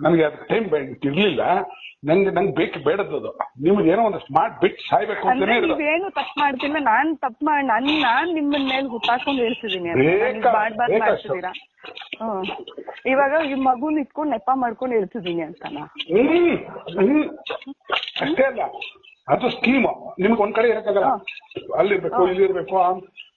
ನನಗೆ ಅದಕ್ಕೆ ಟೈಮ್ ಇರ್ಲಿಲ್ಲ. ನಂಗೆ ನಂಗೆ ಬೇಕು ಬೇಡದ್ದು ನಿಮ್ಗೆ ಏನೋ ಒಂದಷ್ಟು ಬಿಟ್ ಸಾಯ್ಬೇಕು ಅಂದ್ರೆ ನೀವೇನು ತಪ್ಪು ಮಾಡ್ತಿಲ್ಲ ನಾನ್ ತಪ್ಪು ಮಾಡಿ ನನ್ ನಾನ್ ನಿಮ್ಮನ್ ಮೇಲೆ ಹುಟ್ಟಾಕೊಂಡು ಹೇಳ್ತಿದೀನಿ ಮಾಡ್ಬಾರ್ದು ಹ್ಮ್. ಇವಾಗ ಈ ಮಗುನ್ ಇಟ್ಕೊಂಡು ನೆಪ ಮಾಡ್ಕೊಂಡು ಹೇಳ್ತಿದೀನಿ ಅಂತನಾ? ಅಷ್ಟೇ ಅಲ್ಲ. ಅದು ಸ್ಕೀಮ್ ನಿಮ್ಗೆ ಒಂದ್ ಕಡೆ ಇರಕ್ಕಾಗಲ್ಲ. ಅಲ್ಲಿರ್ಬೇಕು ಇಲ್ಲಿರ್ಬೇಕು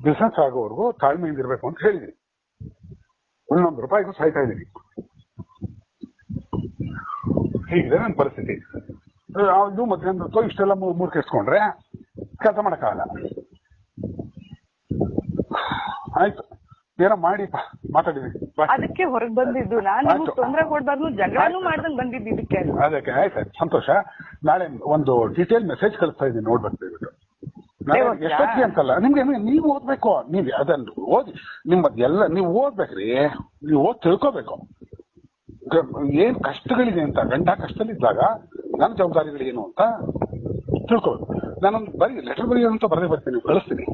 ಬಿಸ್ನೆಸ್ ಆಗೋವರೆಗೂ ತಾಳ್ಮೆಯಿಂದ ಇರಬೇಕು ಅಂತ ಹೇಳಿದ್ದೀನಿ ಒಂದೊಂದು ರೂಪಾಯಿಗೂ ಸಾಯ್ತಾ ಇದ್ದೀನಿ ಹೀಗಿದೆ ನನ್ನ ಪರಿಸ್ಥಿತಿ. ಇದು ಮಧ್ಯಾಹ್ನ ಹೊತ್ತು ಇಷ್ಟೆಲ್ಲ ಮೂರ್ ಕೆಡ್ಸ್ಕೊಂಡ್ರೆ ಕೆಲಸ ಮಾಡಕ್ಕಾಗಲ್ಲ. ಆಯ್ತು. ಏನೋ ಮಾಡಿ ಮಾತಾಡಿದ್ವಿ. ಅದಕ್ಕೆ ಹೊರಗೆ ಬಂದಿದ್ದು. ನಾನು. ತೊಂದ್ರೆ ಕೊಡ್ಬಾರ್ದು ಜಗಳನೂ ಮಾಡ್ದಂಗ್ ಬಂದಿದ್ದು ಇದಕ್ಕೆ. ಅದಕ್ಕೆ ಆಯ್ತು ಸಂತೋಷ. ನಾಳೆ ಒಂದು ಡೀಟೇಲ್ ಮೆಸೇಜ್ ಕಳಿಸ್ತಾ ಇದ್ದೀನಿ ನೋಡ್ಬೇಕು ಎಷ್ಟೊತ್ತಿಗೆ ಅಂತಲ್ಲ ನಿಮ್ಗೆ ನೀವು- ಓದ್ಬೇಕು ನೀವು ಅದನ್ನು ಓದಿ ನಿಮ್ಮ ಎಲ್ಲ ನೀವು ಓದ್ಬೇಕ್ರಿ ನೀವು ಓದ್ ತಿಳ್ಕೊಬೇಕು. ಏನ್ ಕಷ್ಟಗಳಿದೆ ಅಂತ ಗಂಡ ಕಷ್ಟದಲ್ಲಿದ್ದಾಗ ನನ್ನ ಜವಾಬ್ದಾರಿಗಳು ಏನು ಅಂತ ತಿಳ್ಕೊಬೇಕು. ನಾನೊಂದು ಬರೀ ಲೆಟರ್ ಬರೆಯೋದು ಅಂತ ಬರದೇ ಬರ್ತೀನಿ ಕಳಿಸ್ತೀನಿ.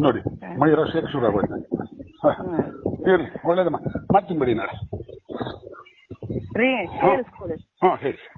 ನೋಡಿ ಮೈ ಶೇಕ್ ಶುರು ಆಗೋಯ್ತು ನನಗೆ. ಇರ್ಲಿ ಒಳ್ಳೇದಮ್ಮ. ಮಾಡ್ತೀನಿ ಬಿಡಿ ನಾಳೆ. ಹಾ ಹೇಳಿ.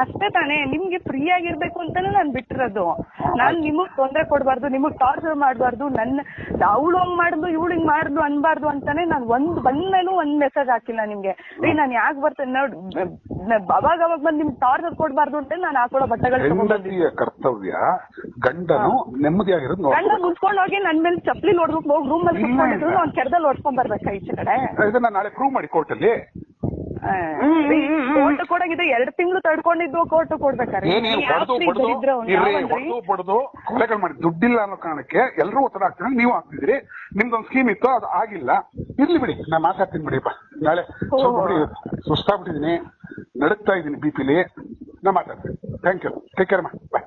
ಅಷ್ಟೇ ತಾನೇ ನಿಮ್ಗೆ ಫ್ರೀ ಆಗಿರ್ಬೇಕು ಅಂತಾನೆ ನಾನ್ ಬಿಟ್ಟಿರೋದು. ನಾನ್ ನಿಮಗ್ ತೊಂದ್ರೆ ಕೊಡ್ಬಾರ್ದು ನಿಮಗ್ ಟಾರ್ಚರ್ ಮಾಡ್ಬಾರ್ದು ನನ್ನ ಅವಳು ಹಂಗ್ ಮಾಡ್ದು ಇವಳು ಹಿಂಗ್ ಮಾಡ್ದು ಅನ್ಬಾರ್ದು ಅಂತಾನೆ ನಾನ್ ಒಂದ್ ಬಂದ್ಮೇಲೂ ಒಂದ್ ಮೆಸೇಜ್ ಹಾಕಿಲ್ಲ ನಿಮ್ಗೆ. ರೀ ನಾನ್ ಯಾಕೆ ಬರ್ತೇನೆ ನೋಡ್ ಅವಾಗ ಅವಾಗ ಬಂದ್ ನಿಮ್ಗೆ ಟಾರ್ಚರ್ ಕೊಡ್ಬಾರ್ದು ಅಂತ ನಾನು ಹಾಕೊಳ್ಳೋ ಬಟ್ಟೆಗಳು ಕರ್ತವ್ಯ ಗಂಡನು ನೆಮ್ಮದಿಯಾಗಿರೋದು ಗಂಡ ನೋಡ್ಬೇಕು ಹೋಗಿ ನನ್ ಮೇಲೆ ಚಪ್ಲಿ ನೋಡ್ಬೇಕು ಹೋಗಿ ರೂಮ್ ಅಲ್ಲಿ. ಅವ್ನ್ ಕೆರದಲ್ಲಿ ಹೊಡ್ಕೊಂಡ್ ಬರ್ಬೇಕಾ ಈಚೆ ಕಡೆ? ಇದನ್ನ ನಾಳೆ ಪ್ರೂವ್ ಮಾಡಿ ಕೋರ್ಟಲ್ಲಿ ಕೋರ್ಟ್ ಕೊಡಂಗಿದ್ರೆ ಎರಡ್ ತಿಂಗಳು ತಡ್ಕೊಂಡಿದ್ದು ಕೋರ್ಟ್ ಕೊಡ್ಬೇಕಾರೆ ಕೊಲೆಗಳು ಮಾಡಿ. ದುಡ್ಡಿಲ್ಲ ಅನ್ನೋ ಕಾರಣಕ್ಕೆ ಎಲ್ಲರೂ ಒತ್ತಡ ಹಾಕ್ತೀನಿ ನೀವು ಹಾಕ್ತಿದ್ರಿ ನಿಮ್ದೊಂದು ಸ್ಕೀಮ್ ಇತ್ತು ಅದು ಆಗಿಲ್ಲ. ಇರ್ಲಿ ಬಿಡಿ. ನಾ ಮಾತಾಡ್ತೀನಿ ಬಿಡಿಪ್ಪ ನಾಳೆ ಸುಸ್ತಾಗ್ಬಿಟ್ಟಿದೀನಿ ನಡುಕ್ತಾ ಇದ್ದೀನಿ ಬಿ ಪಿಲಿ ನಾ ಮಾತಾಡ್ತೀನಿ. ಥ್ಯಾಂಕ್ ಯು ಟೇಕ್ ಕೇರ್ ಮಾ ಬಾಯ್